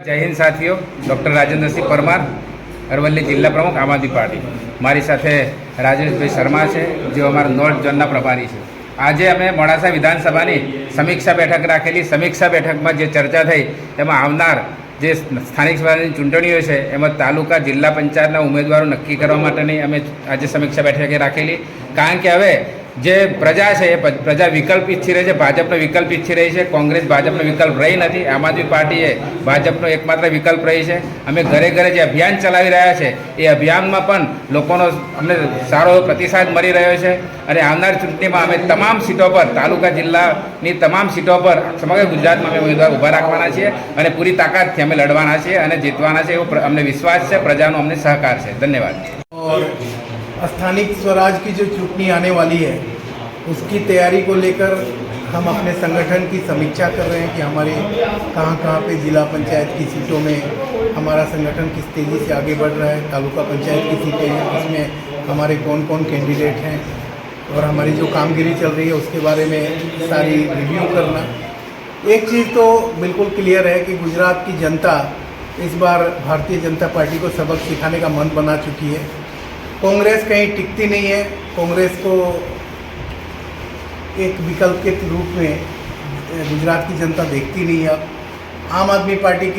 જય હિન્દ સાથીઓ, ડૉક્ટર રાજેન્દ્રસિંહ પરમાર, અરવલ્લી જિલ્લા પ્રમુખ, આમ આદમી પાર્ટી. મારી સાથે રાજેશભાઈ શર્મા છે જેઓ અમારા નોર્થ ઝોનના પ્રભારી છે. આજે અમે મોડાસા વિધાનસભાની સમીક્ષા બેઠક રાખેલી. સમીક્ષા બેઠકમાં જે ચર્ચા થઈ તેમાં આવનાર જે સ્થાનિક સ્વરાજની ચૂંટણીઓ છે, એમાં તાલુકા જિલ્લા પંચાયતના ઉમેદવારો નક્કી કરવા માટેની અમે આજે સમીક્ષા બેઠકે રાખેલી. કારણ કે હવે જે પ્રજા છે, એ પ્રજા વિકલ્પ ઈચ્છી રહી છે, ભાજપનો વિકલ્પ ઈચ્છી રહી છે, કોંગ્રેસ ભાજપનો વિકલ્પ રહી નથી, આમ આદમી પાર્ટીએ ભાજપનો એકમાત્ર વિકલ્પ રહી છે. અમે ઘરે ઘરે જે અભિયાન ચલાવી રહ્યા છે, એ અભિયાનમાં પણ લોકોનો અમને સારો પ્રતિસાદ મળી રહ્યો છે. અને આવનાર ચૂંટણીમાં અમે તમામ સીટો પર, તાલુકા જિલ્લાની તમામ સીટો પર, સમગ્ર ગુજરાતમાં અમે ઉમેદવાર ઊભા રાખવાના છીએ અને પૂરી તાકાતથી અમે લડવાના છીએ અને જીતવાના છે એવો અમને વિશ્વાસ છે, પ્રજાનો અમને સહકાર છે. ધન્યવાદ. स्थानिक स्वराज की जो चुटनी आने वाली है, उसकी तैयारी को लेकर हम अपने संगठन की समीक्षा कर रहे हैं कि हमारे कहाँ कहाँ पे जिला पंचायत की सीटों में हमारा संगठन किस तेज़ी से आगे बढ़ रहा है, तालुका पंचायत की सीटें हैं, उसमें हमारे कौन कौन कैंडिडेट हैं और हमारी जो कामगिरी चल रही है, उसके बारे में सारी रिव्यू करना। एक चीज़ तो बिल्कुल क्लियर है कि गुजरात की जनता इस बार भारतीय जनता पार्टी को सबक सिखाने का मन बना चुकी है। कांग्रेस कहीं टिकती नहीं है कांग्रेस को एक विकल्प के रूप में गुजरात की जनता देखती नहीं है अब आम आदमी पार्टी के